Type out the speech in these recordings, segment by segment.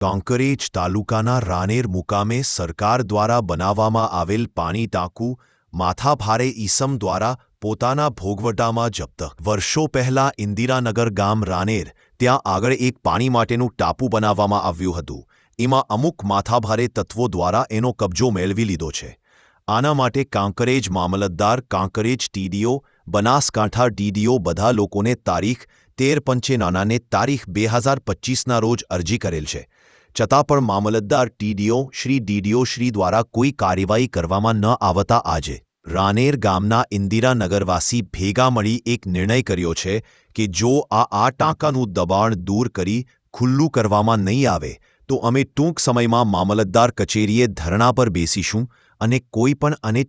કાંકરેજ તાલુકાના રાનેર મુકામે સરકાર દ્વારા બનાવવામાં આવેલ પાણી ટાંકુ માથાભારે ઈસમ દ્વારા પોતાના ભોગવટામાં જપ્ત. વર્ષો પહેલા ઇન્દિરાનગર ગામ રાનેર, ત્યાં આગળ એક પાણી માટેનું ટાપુ બનાવવામાં આવ્યું હતું. એમાં અમુક માથાભારે તત્વો દ્વારા એનો કબજો મેળવી લીધો છે. આના માટે કાંકરેજ મામલતદાર કાંકરેજ ટીડીઓ, બનાસકાંઠા ડીડીઓ બધા લોકોને તારીખ તેર પંચે નાનાને તારીખ બે હજાર પચીસના રોજ અરજી કરેલ છે. છતાં પણ મામલતદાર ટીડીઓ શ્રી ડીડીઓ શ્રી દ્વારા કોઈ કાર્યવાહી કરવામાં ન આવતા આજે રાનેર ગામના ઇન્દિરાનગરવાસી ભેગા મળી એક નિર્ણય કર્યો છે કે જો આ આ ટાંકાનું દબાણ દૂર કરી ખુલ્લું કરવામાં નહીં આવે, તો અમે ટૂંક સમયમાં મામલતદાર કચેરીએ ધરણા પર બેસીશું અને કોઈ પણ અને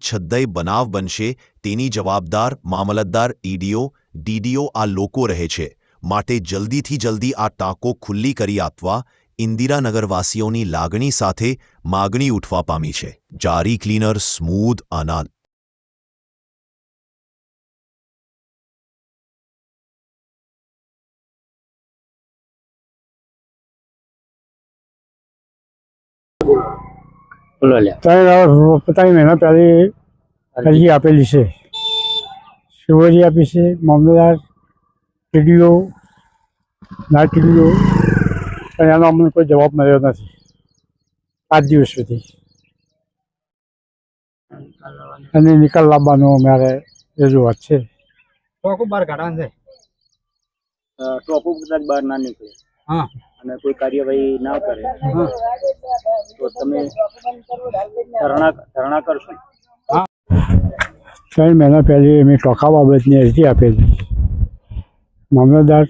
બનાવ બનશે તેની જવાબદાર મામલતદાર ઈડીઓ, ડીડીઓ આ લોકો રહે છે. માટે જલ્દીથી જલ્દી આ ટાંકો ખુલ્લી કરી આપવા ઇન્દિરાનગરવાસીઓની લાગણી સાથે માગણી ઉઠવા પામી છે. જારી ક્લીનર સ્મૂધ આનાદ બોલો લ્યા. ત્રણ વર્ષ પોતાની મહેનત પહેલી અરજી આપેલી છે. શિવજી આપી છે મામલતદાર ટીડીઓ ના ટીડીઓ પણ એનો અમને કોઈ જવાબ મળ્યો નથી. આજ દિવસ સુધી. અને નિકાલ લાવવાનો અમારે રજૂઆત છે. ટોકું બહાર કાઢવાનું છે. ટોકું કદાચ બહાર ના નીકળે. હા. અને કોઈ કાર્યવાહી ના કરે. તો તમે ધરણા ધરણા કરશો? ત્રણ મહિના પહેલી અમે ટોકા બાબતની અરજી આપેલી. મામલતદાર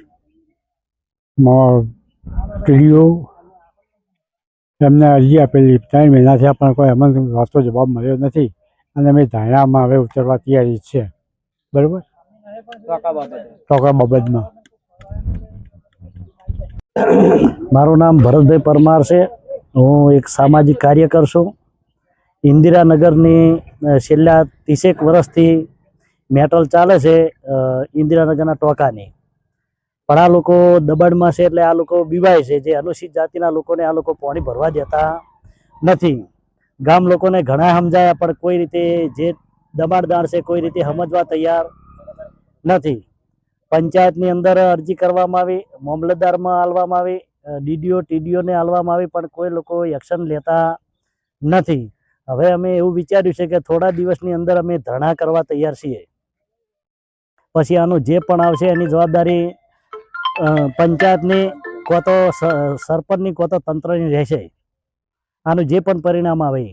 ટીડીઓ એમને અરજી આપેલી ત્રણ મહિના પણ કોઈ અમને વાતો જવાબ મળ્યો નથી અને અમે ધારણામાં હવે ઉતરવા તૈયારી છે. બરાબર? ટોકા બાબતે બાબતમાં. મારું નામ ભરતભાઈ પરમાર છે. હું એક સામાજિક કાર્યકર છું. ઇન્દિરાનગરની છેલ્લા ત્રીસેક વર્ષથી મેટલ ચાલે છે ઇન્દિરાનગરના ટોકાની. પણ આ લોકો દબાણમાં છે એટલે આ લોકો બીવાય છે. જે અનુસૂચિત જાતિના લોકોને આ લોકો પાણી ભરવા દેતા નથી. ગામ લોકોને ઘણા સમજાયા, પણ કોઈ રીતે જે દબાણદાર છે કોઈ રીતે સમજવા તૈયાર નથી. પંચાયતની અંદર અરજી કરવામાં આવી, મામલતદારમાં હાલવામાં આવી, ડીડીઓ, ટીડીઓને આલવામાં આવી, પણ કોઈ લોકો એક્શન લેતા નથી. હવે અમે એવું વિચાર્યું છે કે થોડા દિવસની અંદર અમે ધરણા કરવા તૈયાર છીએ. પછી આનું જે પણ આવશે એની જવાબદારી પંચાયતની કો તો સ- સરપંચની કો તો તંત્રની રહેશે આનું જે પણ પરિણામ આવે.